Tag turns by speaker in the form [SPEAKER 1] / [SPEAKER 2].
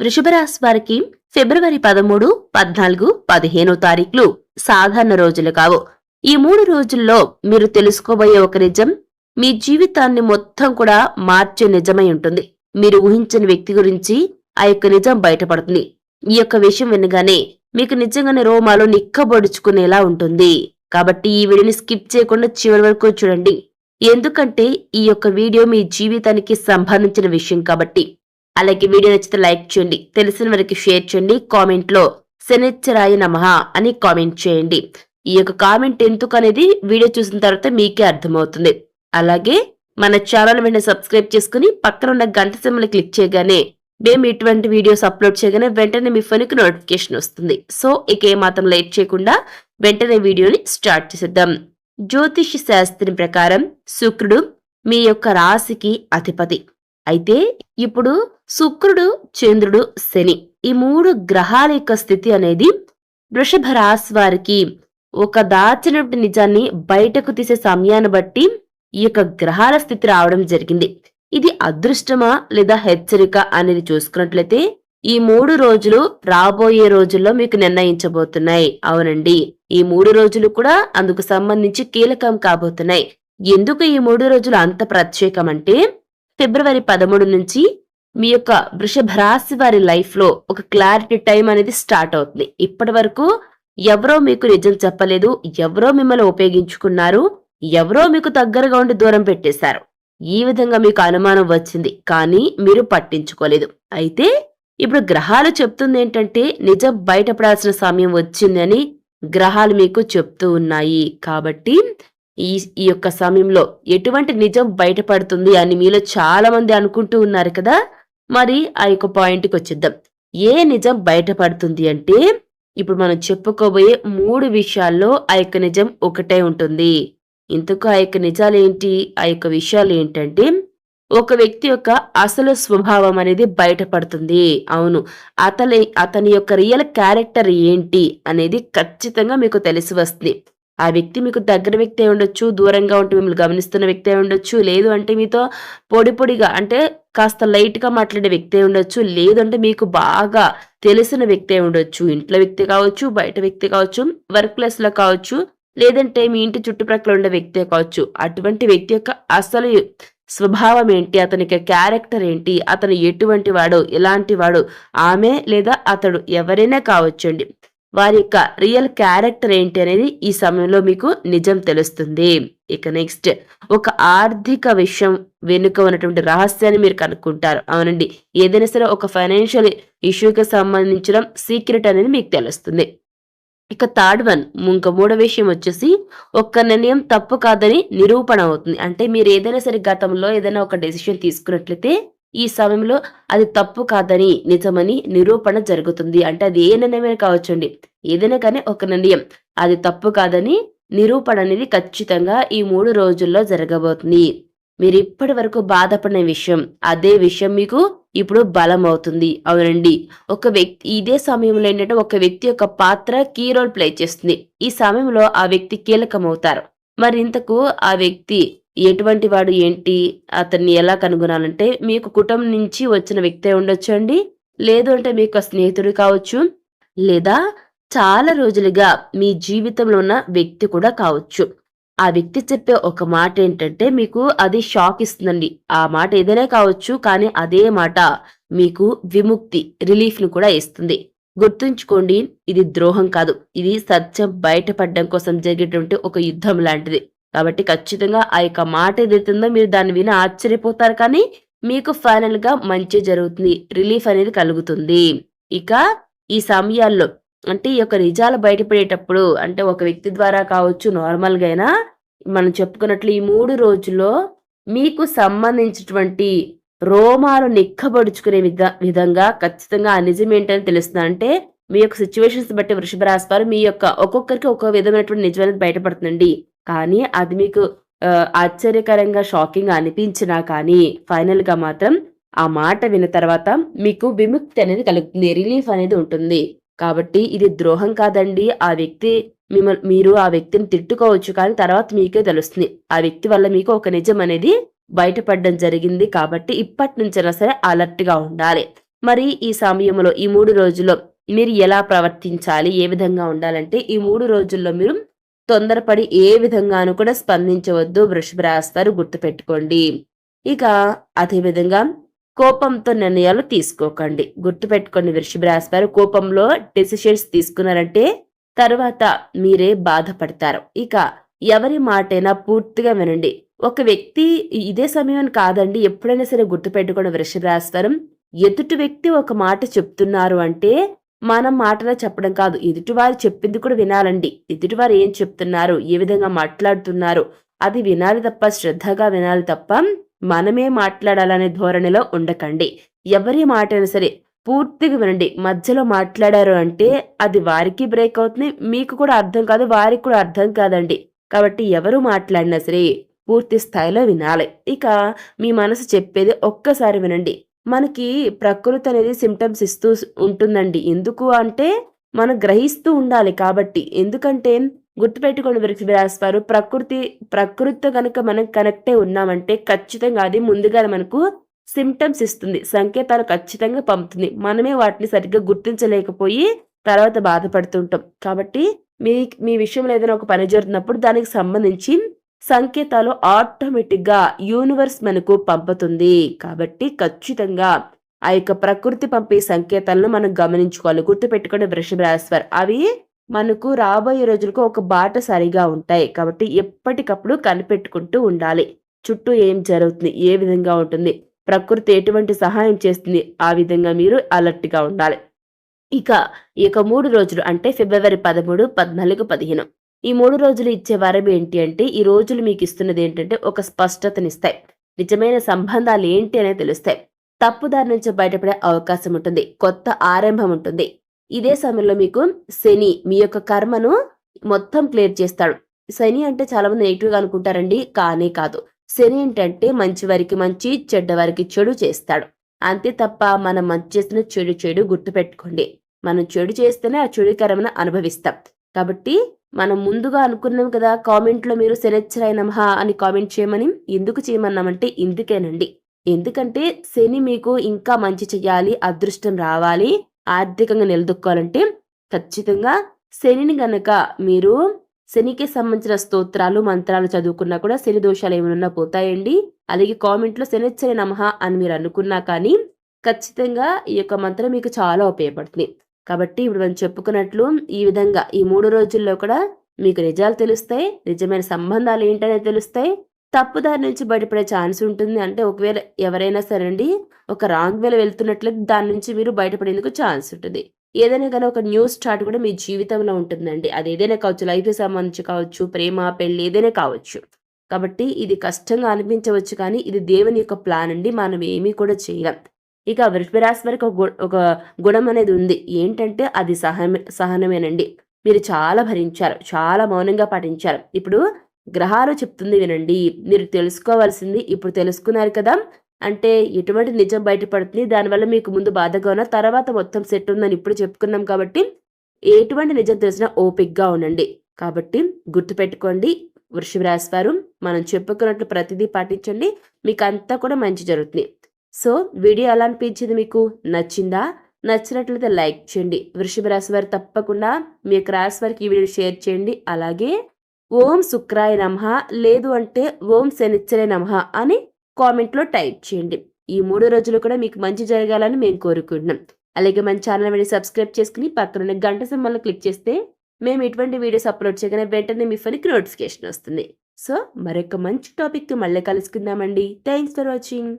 [SPEAKER 1] వృషభరాశి వారికి ఫిబ్రవరి పదమూడు పద్నాలుగు పదిహేనో తారీఖులు సాధారణ రోజులు కావు. ఈ మూడు రోజుల్లో మీరు తెలుసుకోబోయే ఒక నిజం మీ జీవితాన్ని మొత్తం కూడా మార్చే నిజమై ఉంటుంది. మీరు ఊహించని వ్యక్తి గురించి ఆ యొక్క నిజం బయటపడుతుంది. ఈ యొక్క విషయం వినగానే మీకు నిజంగానే రోమాలు నిక్కబొడుచుకునేలా ఉంటుంది. కాబట్టి ఈ వీడియోని స్కిప్ చేయకుండా చివరి వరకు చూడండి. ఎందుకంటే ఈ యొక్క వీడియో మీ జీవితానికి సంబంధించిన విషయం కాబట్టి. అలాగే వీడియో నచ్చితే లైక్ చేయండి తెలిసిన వారికి షేర్ చేయండి కామెంట్లో శనిచ్చరాయ నమః అని కామెంట్ చేయండి. ఈ యొక్క కామెంట్ ఎందుకు అనేది వీడియో చూసిన తర్వాత మీకే అర్థమవుతుంది. అలాగే మన ఛానల్ వెంటనే సబ్స్క్రైబ్ చేసుకుని పక్కన ఉన్న గంట సింబల్ క్లిక్ చేయగానే మేము ఇటువంటి వీడియోస్ అప్లోడ్ చేయగానే వెంటనే మీ ఫోన్కి నోటిఫికేషన్ వస్తుంది. సో ఇక ఏమాత్రం లేట్ చేయకుండా వెంటనే వీడియోని స్టార్ట్ చేసేద్దాం. జ్యోతిష్ శాస్త్రం ప్రకారం శుక్రుడు మీ యొక్క రాశికి అధిపతి. అయితే ఇప్పుడు శుక్రుడు చంద్రుడు శని ఈ మూడు గ్రహాల యొక్క స్థితి అనేది వృషభ రాశి వారికి ఒక దాచినటువంటి నిజాన్ని బయటకు తీసే సమయాన్ని బట్టి ఈ యొక్క గ్రహాల స్థితి రావడం జరిగింది. ఇది అదృష్టమా లేదా హెచ్చరిక అనేది చూసుకున్నట్లయితే ఈ మూడు రోజులు రాబోయే రోజుల్లో మీకు నిర్ణయించబోతున్నాయి. అవునండి. ఈ మూడు రోజులు కూడా అందుకు సంబంధించి కీలకం కాబోతున్నాయి. ఎందుకు ఈ మూడు రోజులు అంత ప్రత్యేకం అంటే ఫిబ్రవరి పదమూడు నుంచి మీ యొక్క వృషభ రాశి వారి లైఫ్లో ఒక క్లారిటీ టైం అనేది స్టార్ట్ అవుతుంది. ఇప్పటి వరకు ఎవరో మీకు నిజం చెప్పలేదు ఎవరో మిమ్మల్ని ఉపయోగించుకున్నారు ఎవరో మీకు దగ్గరగా ఉండి దూరం పెట్టేశారు. ఈ విధంగా మీకు అనుమానం వచ్చింది కానీ మీరు పట్టించుకోలేదు. అయితే ఇప్పుడు గ్రహాలు చెప్తుంది ఏంటంటే నిజం బయటపడాల్సిన సమయం వచ్చిందని గ్రహాలు మీకు చెప్తూ ఉన్నాయి. కాబట్టి ఈ ఈ యొక్క సమయంలో ఎటువంటి నిజం బయటపడుతుంది అని మీలో చాలా మంది అనుకుంటూ ఉన్నారు కదా? మరి ఆ యొక్క పాయింట్కి వచ్చేద్దాం. ఏ నిజం బయటపడుతుంది అంటే ఇప్పుడు మనం చెప్పుకోబోయే మూడు విషయాల్లో ఆ యొక్క నిజం ఒకటే ఉంటుంది. ఇంతకు ఆ యొక్క నిజాలు ఏంటి? ఆ యొక్క విషయాలు ఏంటంటే ఒక వ్యక్తి యొక్క అసలు స్వభావం అనేది బయటపడుతుంది. అవును. అతని అతని యొక్క రియల్ క్యారెక్టర్ ఏంటి అనేది ఖచ్చితంగా మీకు తెలిసి వస్తుంది. ఆ వ్యక్తి మీకు దగ్గర వ్యక్తి అయి ఉండొచ్చు దూరంగా ఉంటే మిమ్మల్ని గమనిస్తున్న వ్యక్తి అయి ఉండొచ్చు లేదు అంటే మీతో పొడి పొడిగా అంటే కాస్త లైట్గా మాట్లాడే వ్యక్తి ఉండొచ్చు లేదంటే మీకు బాగా తెలిసిన వ్యక్తి ఉండొచ్చు ఇంట్లో వ్యక్తి కావచ్చు బయట వ్యక్తి కావచ్చు వర్క్ ప్లేస్లో కావచ్చు లేదంటే మీ ఇంటి చుట్టుప్రక్కల ఉండే వ్యక్తి కావచ్చు. అటువంటి వ్యక్తి యొక్క అసలు స్వభావం ఏంటి అతని యొక్క క్యారెక్టర్ ఏంటి అతను ఎటువంటి వాడు ఎలాంటి వాడు ఆమె లేదా అతడు ఎవరైనా కావచ్చండి. వారి యొక్క రియల్ క్యారెక్టర్ ఏంటి అనేది ఈ సమయంలో మీకు నిజం తెలుస్తుంది. ఇక నెక్స్ట్ ఒక ఆర్థిక విషయం వెనుక ఉన్నటువంటి రహస్యాన్ని మీరు కనుక్కుంటారు. అవునండి. ఏదైనా సరే ఒక ఫైనాన్షియల్ ఇష్యూకి సంబంధించిన సీక్రెట్ అనేది మీకు తెలుస్తుంది. ఇక థర్డ్ వన్ ఇంకా మూడో విషయం వచ్చేసి ఒక్క నిర్ణయం తప్పు కాదని నిరూపణ అవుతుంది. అంటే మీరు ఏదైనా సరే గతంలో ఏదైనా ఒక డెసిషన్ తీసుకున్నట్లయితే ఈ సమయంలో అది తప్పు కాదని నిజమని నిరూపణ జరుగుతుంది. అంటే అది ఏ నిర్ణయమే కావచ్చండి. ఏదైనా కానీ ఒక నిర్ణయం. అది తప్పు కాదని నిరూపణ అనేది ఖచ్చితంగా ఈ మూడు రోజుల్లో జరగబోతుంది. మీరు ఇప్పటి వరకు బాధపడిన విషయం అదే విషయం మీకు ఇప్పుడు బలం అవుతుంది అవునండి. ఒక వ్యక్తి ఇదే సమయంలో ఏంటంటే ఒక వ్యక్తి యొక్క పాత్ర కీ రోల్ ప్లే చేస్తుంది. ఈ సమయంలో ఆ వ్యక్తి కీలకం అవుతారు మరి ఇంతకు ఆ వ్యక్తి ఎటువంటి వాడు ఏంటి? అతన్ని ఎలా కనుగొనాలంటే మీకు కుటుంబం నుంచి వచ్చిన వ్యక్తే ఉండొచ్చు అండి. లేదు అంటే మీకు స్నేహితుడు కావచ్చు. లేదా చాలా రోజులుగా మీ జీవితంలో ఉన్న వ్యక్తి కూడా కావచ్చు. ఆ వ్యక్తి చెప్పే ఒక మాట ఏంటంటే మీకు అది షాక్ ఇస్తుందండి. ఆ మాట ఏదైనా కావచ్చు కానీ అదే మాట మీకు విముక్తి రిలీఫ్ని కూడా ఇస్తుంది. గుర్తుంచుకోండి ఇది ద్రోహం కాదు. ఇది సత్యం బయటపడడం కోసం జరిగేటువంటి ఒక యుద్ధం లాంటిది. కాబట్టి ఖచ్చితంగా ఆ యొక్క మాట ఏదైతుందో మీరు దాన్ని విని ఆశ్చర్యపోతారు కానీ మీకు ఫైనల్గా మంచి జరుగుతుంది రిలీఫ్ అనేది కలుగుతుంది. ఇక ఈ సమయాల్లో అంటే ఈ యొక్క నిజాలు బయటపడేటప్పుడు అంటే ఒక వ్యక్తి ద్వారా కావచ్చు నార్మల్గా అయినా మనం చెప్పుకున్నట్లు ఈ మూడు రోజుల్లో మీకు సంబంధించినటువంటి రోమాలు నిక్కబడుచుకునే విధ విధంగా ఖచ్చితంగా ఆ నిజం ఏంటని తెలుస్తుంది. అంటే మీ యొక్క సిచ్యువేషన్స్ బట్టి వృషభ రాశి వారు మీ యొక్క ఒక్కొక్కరికి ఒక్కొక్క విధమైనటువంటి నిజం అనేది బయటపడుతుందండి. కానీ అది మీకు ఆశ్చర్యకరంగా షాకింగ్ అనిపించినా కానీ ఫైనల్గా మాత్రం ఆ మాట విన్న తర్వాత మీకు విముక్తి అనేది కలుగుతుంది రిలీఫ్ అనేది ఉంటుంది. కాబట్టి ఇది ద్రోహం కాదండి. ఆ వ్యక్తి మిమ్మల్ని మీరు ఆ వ్యక్తిని తిట్టుకోవచ్చు కానీ తర్వాత మీకే తెలుస్తుంది. ఆ వ్యక్తి వల్ల మీకు ఒక నిజం అనేది బయటపడడం జరిగింది కాబట్టి ఇప్పటి నుంచైనా సరే అలర్ట్గా ఉండాలి. మరి ఈ సమయంలో ఈ మూడు రోజుల్లో మీరు ఎలా ప్రవర్తించాలి? ఏ విధంగా ఉండాలంటే ఈ మూడు రోజుల్లో మీరు తొందరపడి ఏ విధంగానూ కూడా స్పందించవద్దు వృషభ రాశి వారు గుర్తుపెట్టుకోండి. ఇక అదేవిధంగా కోపంతో నిర్ణయాలు తీసుకోకండి. గుర్తుపెట్టుకోండి వృషభ రాశి వారు కోపంలో డెసిషన్స్ తీసుకున్నారంటే తర్వాత మీరే బాధపడతారు. ఇక ఎవరి మాటైనా పూర్తిగా వినండి. ఒక వ్యక్తి ఇదే సమయం కాదండి. ఎప్పుడైనా సరే గుర్తుపెట్టుకోండి వృషభ రాశి ఎదుటి వ్యక్తి ఒక మాట చెప్తున్నారు అంటే మనం మాటలా చెప్పడం కాదు. ఎదుటివారు చెప్పింది కూడా వినాలండి. ఎదుటివారు ఏం చెప్తున్నారు? ఏ విధంగా మాట్లాడుతున్నారు? అది వినాలి తప్ప శ్రద్ధగా వినాలి తప్ప మనమే మాట్లాడాలనే ధోరణిలో ఉండకండి. ఎవరి మాట అయినా సరే పూర్తిగా వినండి. మధ్యలో మాట్లాడారు అంటే అది వారికి బ్రేక్ అవుతుంది. మీకు కూడా అర్థం కాదు వారికి కూడా అర్థం కాదండి. కాబట్టి ఎవరు మాట్లాడినా సరే పూర్తి స్థాయిలో వినాలి. ఇక మీ మనసు చెప్పేది ఒక్కసారి వినండి. మనకి ప్రకృతి అనేది సిమ్టమ్స్ ఇస్తూ ఉంటుందండి. ఎందుకు అంటే మనం గ్రహిస్తూ ఉండాలి కాబట్టి. ఎందుకంటే గుర్తుపెట్టుకోండి వృక్షరాశివారు ప్రకృతి ప్రకృతితో కనుక మనం కనెక్టే ఉన్నామంటే ఖచ్చితంగా అది ముందుగా మనకు సిమ్టమ్స్ ఇస్తుంది. సంకేతాలు ఖచ్చితంగా పంపుతుంది. మనమే వాటిని సరిగ్గా గుర్తించలేకపోయి తర్వాత బాధపడుతుంటాం. కాబట్టి మీ మీ విషయంలో ఏదైనా ఒక పని జరుగుతున్నప్పుడు దానికి సంబంధించి సంకేతాలు ఆటోమేటిక్గా యూనివర్స్ మనకు పంపుతుంది. కాబట్టి ఖచ్చితంగా ఆ యొక్క ప్రకృతి పంపే సంకేతాలను మనం గమనించుకోవాలి. గుర్తుపెట్టుకునే వృషభ రాశివారు. అవి మనకు రాబోయే రోజులకు ఒక బాట సరిగా ఉంటాయి. కాబట్టి ఎప్పటికప్పుడు కనిపెట్టుకుంటూ ఉండాలి. చుట్టూ ఏం జరుగుతుంది? ఏ విధంగా ఉంటుంది? ప్రకృతి ఎటువంటి సహాయం చేస్తుంది? ఆ విధంగా మీరు అలర్ట్గా ఉండాలి. ఇక ఈ యొక్క మూడు రోజులు అంటే ఫిబ్రవరి పదమూడు పద్నాలుగు పదిహేను. ఈ మూడు రోజులు ఇచ్చే వరం ఏంటి అంటే ఈ రోజులు మీకు ఇస్తున్నది ఏంటంటే ఒక స్పష్టతనిస్తాయి. నిజమైన సంబంధాలు ఏంటి అనేది తెలుస్తాయి. తప్పుదారి నుంచి బయటపడే అవకాశం ఉంటుంది. కొత్త ఆరంభం ఉంటుంది. ఇదే సమయంలో మీకు శని మీ యొక్క కర్మను మొత్తం క్లియర్ చేస్తాడు. శని అంటే చాలా మంది నెగిటివ్గా అనుకుంటారండి కానీ కాదు. శని ఏంటంటే మంచి వారికి మంచి చెడ్డ వారికి చెడు చేస్తాడు. అంతే తప్ప మనం మంచి చేసిన చెడు చెడు గుర్తుపెట్టుకోండి. మనం చెడు చేస్తేనే ఆ చెడు కర్మను అనుభవిస్తాం. కాబట్టి మనం ముందుగా అనుకున్నాం కదా కామెంట్లో మీరు శనిచ్చరాయ నమః అని కామెంట్ చేయమని. ఎందుకు చేయమన్నామంటే ఇందుకేనండి. ఎందుకంటే శని మీకు ఇంకా మంచి చేయాలి అదృష్టం రావాలి ఆర్థికంగా నిలదొక్కాలంటే ఖచ్చితంగా శనిని గనక మీరు శనికి సంబంధించిన స్తోత్రాలు మంత్రాలు చదువుకున్నా కూడా శని దోషాలు ఏమైనా పోతాయండి. అలాగే కామెంట్లో శనిచ్చరి నమః అని మీరు అనుకున్నా కానీ ఖచ్చితంగా ఈ యొక్క మంత్రం మీకు చాలా ఉపయోగపడుతుంది. కాబట్టి ఇప్పుడు మనం చెప్పుకున్నట్లు ఈ విధంగా ఈ మూడు రోజుల్లో కూడా మీకు నిజాలు తెలుస్తాయి నిజమైన సంబంధాలు ఏంటనేది తెలుస్తాయి. తప్పుదారి నుంచి బయటపడే ఛాన్స్ ఉంటుంది. అంటే ఒకవేళ ఎవరైనా సరే అండి ఒక రాంగ్ వేలో వెళ్తున్నట్లయితే దాని నుంచి మీరు బయటపడేందుకు ఛాన్స్ ఉంటుంది. ఏదైనా కానీ ఒక న్యూస్ స్టార్ట్ కూడా మీ జీవితంలో ఉంటుందండి. అది ఏదైనా కావచ్చు లైఫ్కి సంబంధించి కావచ్చు ప్రేమ పెళ్ళి ఏదైనా కావచ్చు. కాబట్టి ఇది కష్టంగా అనిపించవచ్చు కానీ ఇది దేవుని యొక్క ప్లాన్ అండి. మనం ఏమీ కూడా చేయలేం. ఇక వృషభరాశి వారికి ఒక గు- ఒక గుణం అనేది ఉంది. ఏంటంటే అది సహన సహనమేనండి. మీరు చాలా భరించారు చాలా మౌనంగా పాటించారు. ఇప్పుడు గ్రహాలు చెప్తుంది వినండి. మీరు తెలుసుకోవాల్సింది ఇప్పుడు తెలుసుకున్నారు కదా. అంటే ఎటువంటి నిజం బయటపడుతుంది దానివల్ల మీకు ముందు బాధగా ఉన్న తర్వాత మొత్తం సెట్ ఉందని ఇప్పుడు చెప్పుకున్నాం కాబట్టి ఎటువంటి నిజం తెలిసినా ఓపిక్గా ఉండండి. కాబట్టి గుర్తుపెట్టుకోండి వృషభ రాశి వారు మనం చెప్పుకున్నట్లు ప్రతిదీ పాటించండి. మీకు అంతా కూడా మంచి జరుగుతుంది. సో వీడియో ఎలా అనిపించింది మీకు? నచ్చిందా? నచ్చినట్లయితే లైక్ చేయండి. వృషభ రాశి వారు తప్పకుండా మీ యొక్క రాశి వారికి ఈ వీడియో షేర్ చేయండి. అలాగే ఓం శుక్రాయ నమః లేదు అంటే ఓం శనిచ్చరే నమః అని కామెంట్లో టైప్ చేయండి. ఈ మూడు రోజులు కూడా మీకు మంచి జరగాలని మేము కోరుకుంటున్నాం. అలాగే మన ఛానల్ వెళ్ళి సబ్స్క్రైబ్ చేసుకుని పక్కన గంట సింబల్ని క్లిక్ చేస్తే మేము ఇటువంటి వీడియోస్ అప్లోడ్ చేయగానే వెంటనే మీ ఫోన్కి నోటిఫికేషన్ వస్తుంది. సో మరొక మంచి టాపిక్తో మళ్ళీ కలుసుకుందామండి. Thanks for watching.